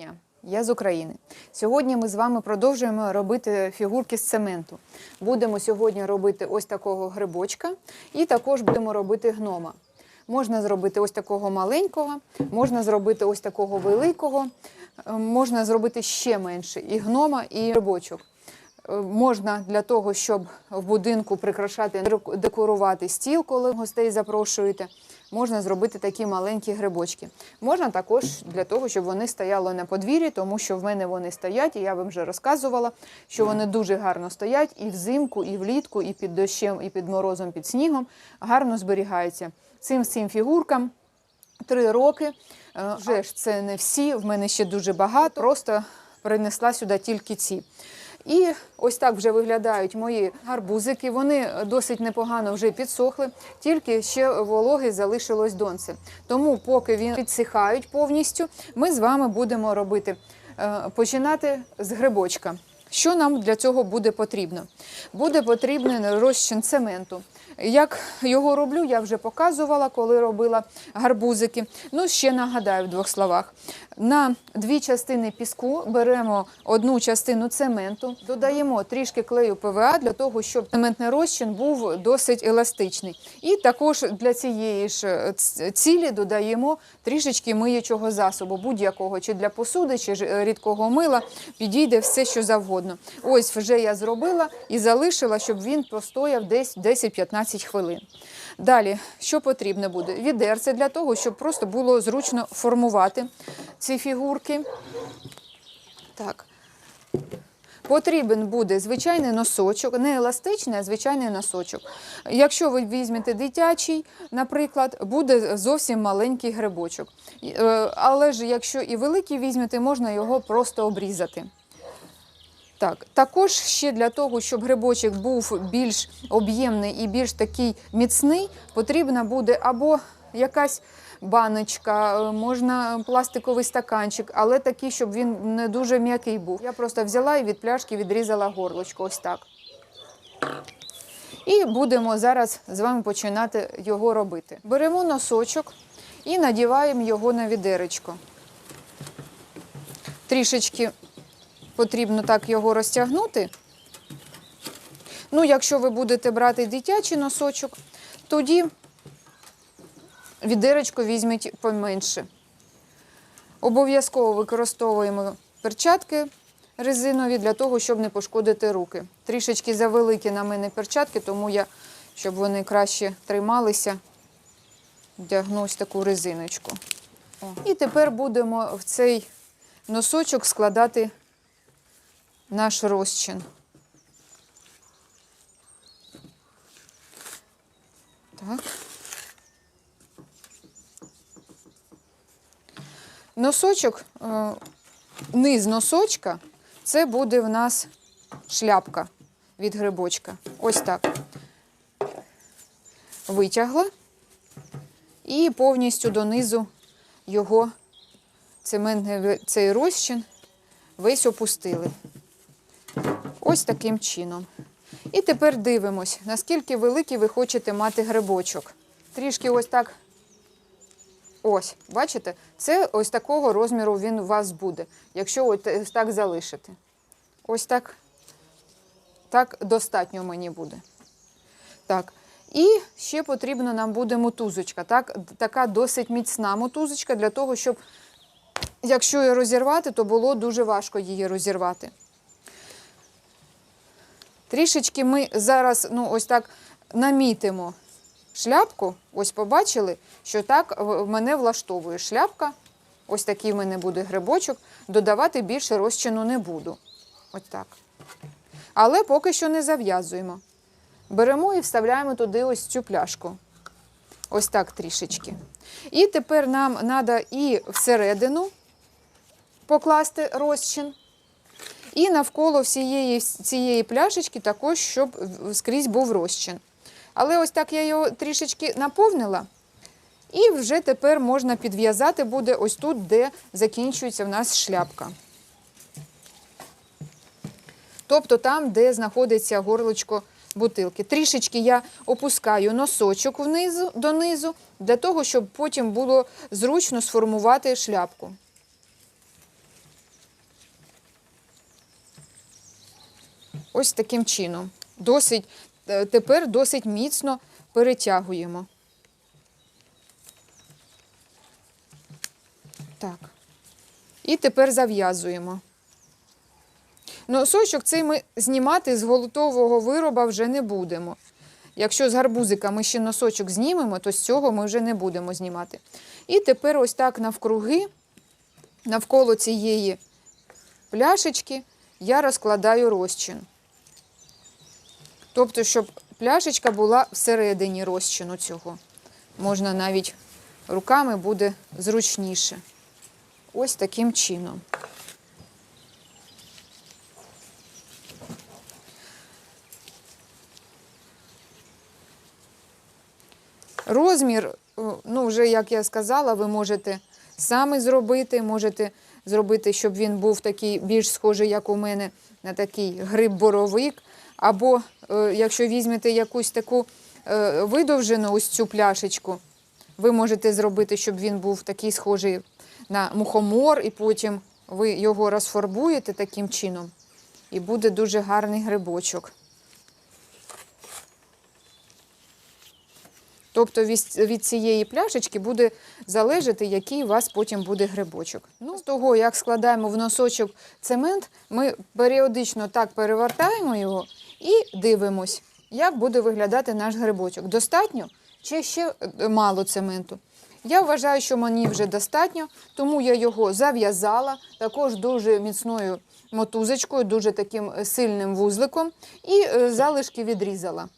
дня. Я з України. Сьогодні ми з вами продовжуємо робити фігурки з цементу. Будемо сьогодні робити ось такого грибочка і також будемо робити гнома. Можна зробити ось такого маленького, можна зробити ось такого великого, е, можна зробити ще менше і гнома, і грибочок. Е, Можна для того, щоб в будинку прикрашати, декорувати стіл, коли гостей запрошуєте. Можна зробити такі маленькі грибочки. Можна також для того, щоб вони стояли на подвір'ї, тому що в мене вони стоять, і я вам вже розказувала, що вони дуже гарно стоять і взимку, і влітку, і під дощем, і під морозом, під снігом гарно зберігаються. Цим цим фігуркам три роки. Е, Вже ж це не всі, в мене ще дуже багато. Просто принесла сюди тільки ці. І ось так вже виглядають мої гарбузики. Вони досить непогано вже підсохли, тільки ще вологи залишилось донце. Тому, поки він підсихають повністю, ми з вами будемо робити е, починати з грибочка. Що нам для цього буде потрібно? Буде потрібен розчин цементу. Як його роблю, я вже показувала, коли робила гарбузики. Ну, ще нагадаю в двох словах. На дві частини піску беремо одну частину цементу, додаємо трішки клею ПВА для того, щоб цементний розчин був досить еластичний. І також для цієї ж е, цілі додаємо трішечки миючого засобу, будь-якого, чи для посуди, чи е, рідкого мила, підійде все, що завгодно. Ось вже я зробила і залишила, щоб він простояв десь 10-15 хвилин. Далі, що потрібно буде? Відерце для того, щоб просто було зручно формувати ці фігурки. Так. Потрібен буде звичайний носочок, не еластичний, а звичайний носочок. Якщо ви візьмете дитячий, наприклад, буде зовсім маленький грибочок. Е, Але ж якщо і великий візьмете, можна його просто обрізати. Так, також ще для того, щоб грибочок був більш об'ємний і більш такий міцний, потрібна буде або якась баночка, е, можна пластиковий стаканчик, але такий, щоб він не дуже м'який був. Я просто взяла і від пляшки відрізала горлочко, ось так. І будемо зараз з вами починати його робити. Беремо носочок і надіваємо його на відеречко. Трішечки потрібно так його розтягнути. Ну, якщо ви будете брати дитячий носочок, тоді відеречко візьміть поменше. Обов'язково використовуємо перчатки резинові для того, щоб не пошкодити руки. Трішечки завеликі на мене перчатки, тому я, щоб вони краще трималися, вдягну ось таку резиночку. І тепер будемо в цей носочок складати наш розчин. Так. Носочок, е, низ носочка, це буде в нас шляпка від грибочка. Ось так. Витягла і повністю донизу його цементний цей розчин весь опустили. Ось таким чином. І тепер дивимось, наскільки великий ви хочете мати грибочок. Трішки ось так. Ось, бачите? Це ось такого розміру він у вас буде, якщо ось так залишити. Ось так. Так достатньо мені буде. Так. І ще потрібна нам буде мотузочка. Так, така досить міцна мотузочка для того, щоб, якщо її розірвати, то було дуже важко її розірвати. Трішечки ми зараз ну, ось так намітимо шляпку. Ось побачили, що так мене влаштовує шляпка. Ось такий в мене буде грибочок. Додавати більше розчину не буду. Ось так. Але поки що не зав'язуємо. Беремо і вставляємо туди ось цю пляшку. Ось так трішечки. І тепер нам треба і всередину покласти розчин. І навколо всієї цієї пляшечки також, щоб скрізь був розчин. Але ось так я його трішечки наповнила. І вже тепер можна підв'язати буде ось тут, де закінчується в нас шляпка. Тобто там, де знаходиться горлочко бутилки. Трішечки я опускаю носочок внизу, донизу, для того, щоб потім було зручно сформувати шляпку. Ось таким чином. Досить, е, тепер досить міцно перетягуємо. Так. І тепер зав'язуємо. Носочок цей ми знімати з готового вироба вже не будемо. Якщо з гарбузика ми ще носочок знімемо, то з цього ми вже не будемо знімати. І тепер ось так навкруги, навколо цієї пляшечки, я розкладаю розчин. Тобто, щоб пляшечка була всередині розчину цього. Можна навіть руками буде зручніше. Ось таким чином. Розмір, е, ну, вже як я сказала, ви можете самі зробити, можете зробити, щоб він був такий більш схожий, як у мене, на такий гриб-боровик. Або е, якщо візьмете якусь таку е, видовжену ось цю пляшечку, ви можете зробити, щоб він був такий схожий на мухомор, і потім ви його розфарбуєте таким чином, і буде дуже гарний грибочок. Тобто від, від цієї пляшечки буде залежати, який у вас потім буде грибочок. Ну, з того, як складаємо в носочок цемент, ми періодично так перевертаємо його і дивимось, як буде виглядати наш грибочок. Достатньо чи ще е, мало цементу? Я вважаю, що мені вже достатньо, тому я його зав'язала також дуже міцною мотузочкою, дуже таким е, сильним вузликом, і е, залишки відрізала.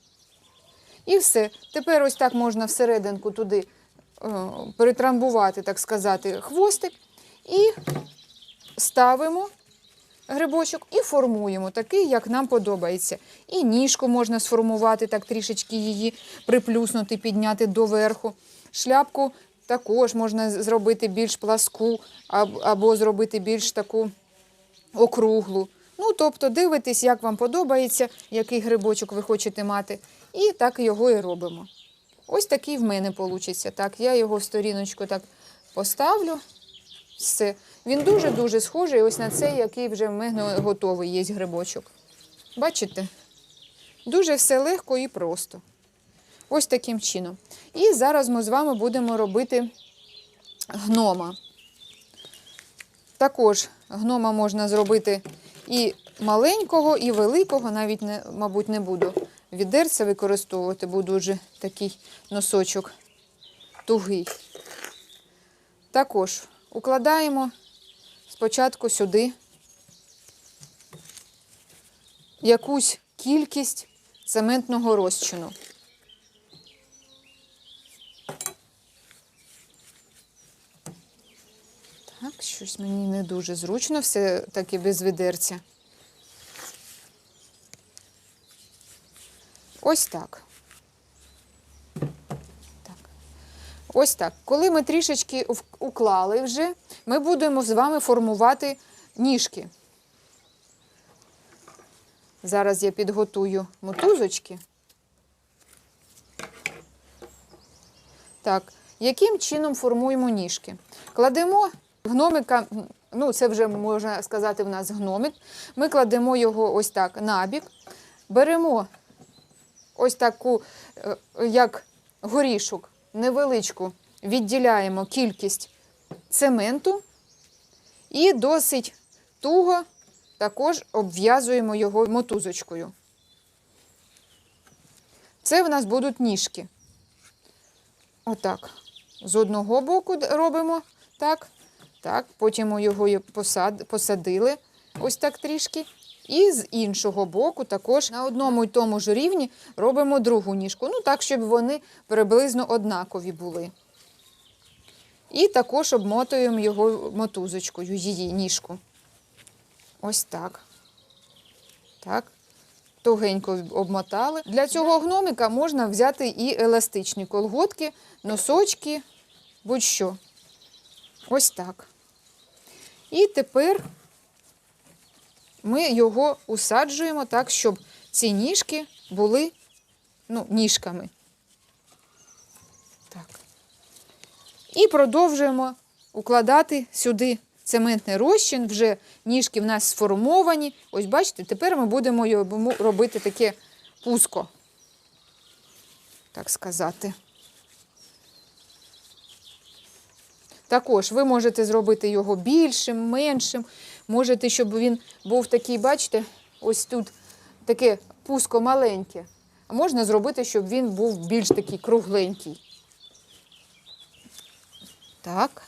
І все. Тепер ось так можна всерединку туди перетрамбувати, так сказати, хвостик. І ставимо грибочок і формуємо такий, як нам подобається. І ніжку можна сформувати, так трішечки її приплюснути, підняти доверху. Шляпку також можна зробити більш пласку або зробити більш таку округлу. Ну, тобто дивитесь, як вам подобається, який грибочок ви хочете мати, і так його і робимо. Ось такий в мене вийде. Так, я його в сторіночку так поставлю. Все. Він дуже-дуже схожий ось на цей, який вже в мене готовий є грибочок. Бачите? Дуже все легко і просто. Ось таким чином. І зараз ми з вами будемо робити гнома. Також гнома можна зробити і маленького, і великого, навіть, не, мабуть, не буду відерця використовувати, бо дуже такий носочок тугий. Також укладаємо спочатку сюди якусь кількість цементного розчину. Так, щось мені не дуже зручно, все таки без відерця. Ось так. Ось так. Коли ми трішечки уклали вже, ми будемо з вами формувати ніжки. Зараз я підготую мотузочки. Так, яким чином формуємо ніжки? Кладемо гномика, ну це вже можна сказати в нас гномик. Ми кладемо його ось так набік, беремо ось таку, е, як горішок, невеличку, відділяємо кількість цементу і досить туго також обв'язуємо його мотузочкою. Це в нас будуть ніжки. Отак. З одного боку робимо так, так, потім його посадили ось так трішки. І з іншого боку також на одному й тому ж рівні робимо другу ніжку. Ну так, щоб вони приблизно однакові були. І також обмотуємо його мотузочкою, її ніжку. Ось так. Так. Тугенько обмотали. Для цього гномика можна взяти і еластичні колготки, носочки, будь-що. Ось так. І тепер ми його усаджуємо так, щоб ці ніжки були ну, ніжками. Так. І продовжуємо укладати сюди цементний розчин, вже ніжки в нас сформовані. Ось бачите, тепер ми будемо робити таке пуско, так сказати. Також ви можете зробити його більшим, меншим. Можете, щоб він був такий, бачите, ось тут таке пуско маленьке. А можна зробити, щоб він був більш такий кругленький. Так.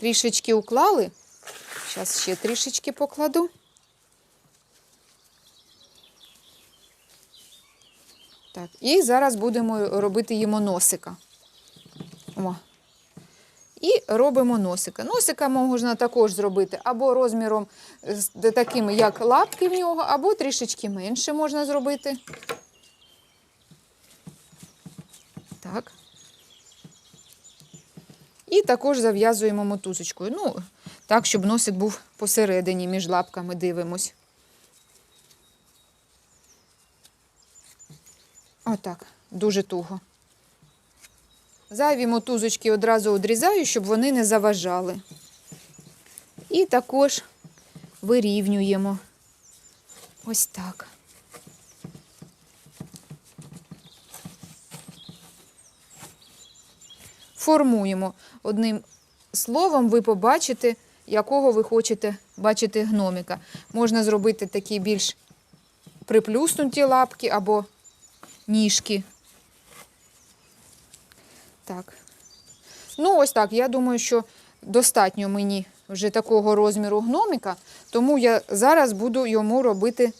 Трішечки уклали. Зараз ще трішечки покладу. Так, і зараз будемо робити йому носика. І робимо носика. Носика можна також зробити або розміром з таким, як лапки в нього, або трішечки менше можна зробити. Так. І також зав'язуємо мотузочкою. Ну, так, щоб носик був посередині, між лапками дивимось. Отак, дуже туго. Зайві мотузочки одразу одрізаю, щоб вони не заважали. І також вирівнюємо. Ось так. Формуємо. Одним словом, ви побачите, якого ви хочете бачити гноміка. Можна зробити такі більш приплюснуті лапки або ніжки. Так. Ну, ось так. Я думаю, що достатньо мені вже такого розміру гноміка, тому я зараз буду йому робити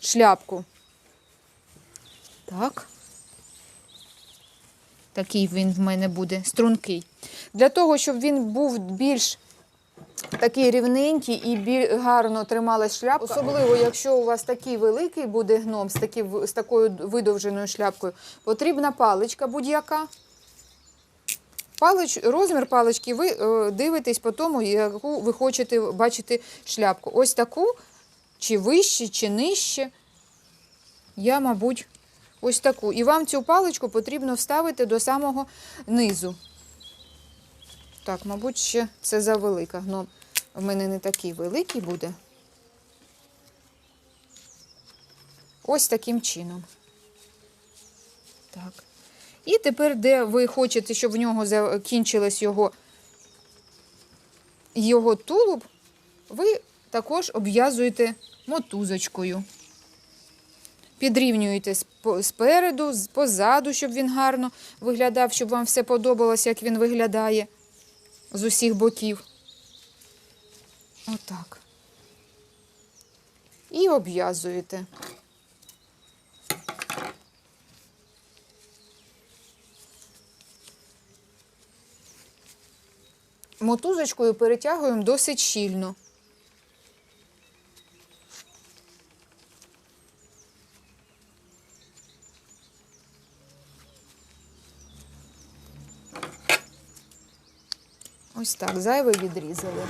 шляпку. Так. Такий він в мене буде стрункий. Для того, щоб він був більш такий рівненький і гарно трималась шляпка. Особливо, якщо у вас такий великий буде гном з, такі, з такою видовженою шляпкою, потрібна паличка будь-яка. Палич, розмір палички ви е, дивитесь по тому, яку ви хочете бачити шляпку. Ось таку, чи вище, чи нижче. Я, мабуть, ось таку. І вам цю паличку потрібно вставити до самого низу. Так, мабуть, ще це завелика. Гном в мене не такий великий буде. Ось таким чином. Так. І тепер, де ви хочете, щоб в нього закінчилось його, його тулуб, ви також обв'язуєте мотузочкою. Підрівнюєте сп- спереду, позаду, щоб він гарно виглядав, щоб вам все подобалось, як він виглядає з усіх боків. Отак. І обв'язуєте. Мотузочкою перетягуємо досить щільно. Ось так, зайве відрізали.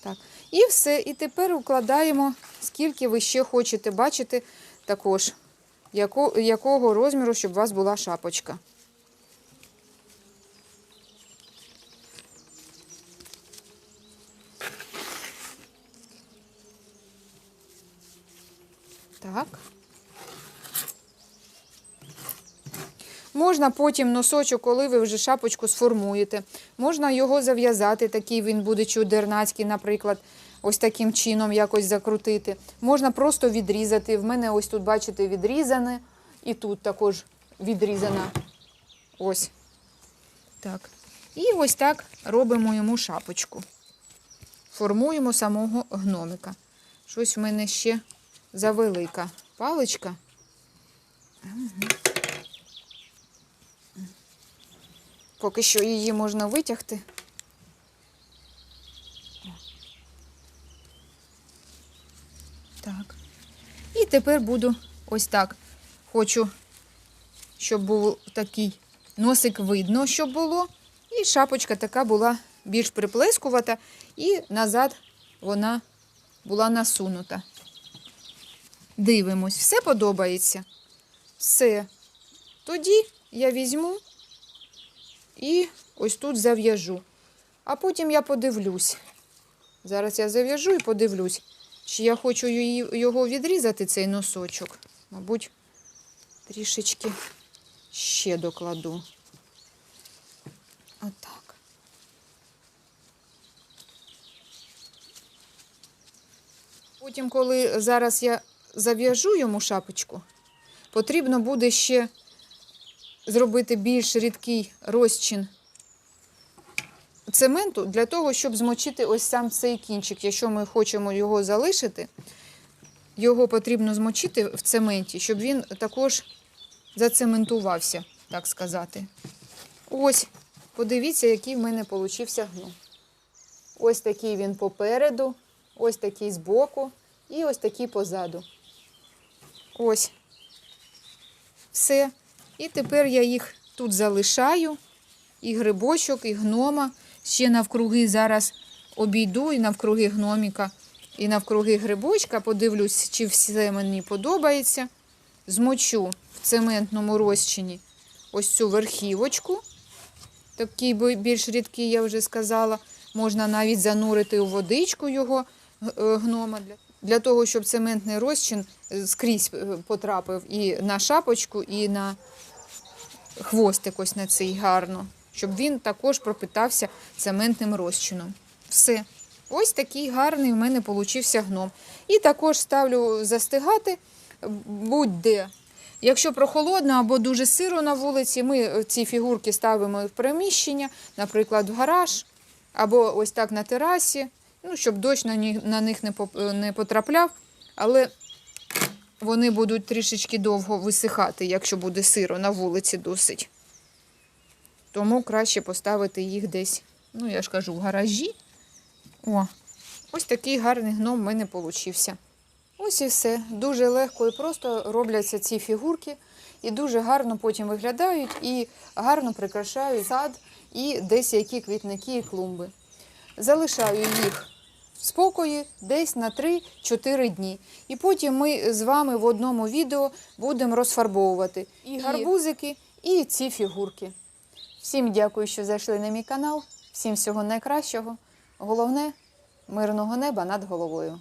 Так. І все. І тепер укладаємо, скільки ви ще хочете бачити, також, яко, якого розміру, щоб у вас була шапочка. Так. Можна потім носочок, коли ви вже шапочку сформуєте. Можна його зав'язати, такий він буде чудернацький, наприклад, ось таким чином якось закрутити. Можна просто відрізати. В мене ось тут, бачите, відрізане, і тут також відрізана. Ось. Так. І ось так робимо йому шапочку. Формуємо самого гномика. Щось в мене ще завелика паличка. Поки що її можна витягти. Так. І тепер буду ось так. Хочу, щоб був такий носик видно, щоб було. І шапочка така була більш приплескувата, і назад вона була насунута. Дивимось, все подобається. Все. Тоді я візьму і ось тут зав'яжу. А потім я подивлюсь. Зараз я зав'яжу і подивлюсь, чи я хочу його відрізати, цей носочок. Мабуть, трішечки ще докладу. Отак. Потім, коли зараз я зав'яжу йому шапочку, потрібно буде ще зробити більш рідкий розчин цементу для того, щоб змочити ось сам цей кінчик. Якщо ми хочемо його залишити, його потрібно змочити в цементі, щоб він також зацементувався, так сказати. Ось, подивіться, який в мене получився гном. Ось такий він попереду, ось такий збоку і ось такий позаду. Ось. Все. І тепер я їх тут залишаю. І грибочок, і гнома. Ще навкруги зараз обійду і навкруги гноміка, і навкруги грибочка. Подивлюсь, чи все мені подобається. Змочу в цементному розчині ось цю верхівочку. Такий більш рідкий, я вже сказала. Можна навіть занурити у водичку його е, гнома для, того, щоб цементний розчин е, скрізь е, потрапив і на шапочку, і на хвостик ось на цей гарно, щоб він також пропитався цементним розчином. Все. Ось такий гарний в мене получився гном. І також ставлю застигати будь-де. Якщо прохолодно або дуже сиро на вулиці, ми ці фігурки ставимо в приміщення, наприклад, в гараж, або ось так на терасі, ну, щоб дощ на, них не, потрапляв. Але вони будуть трішечки довго висихати, якщо буде сиро на вулиці досить. Тому краще поставити їх десь, ну я ж кажу, в гаражі. О, ось такий гарний гном в мене получився. Ось і все. Дуже легко і просто робляться ці фігурки, і дуже гарно потім виглядають, і гарно прикрашають сад і десь які квітники і клумби. Залишаю їх в спокої десь на 3-4 дні. І потім ми з вами в одному відео будемо розфарбовувати і гарбузики, і ці фігурки. Всім дякую, що зайшли на мій канал. Всім всього найкращого. Головне мирного неба над головою.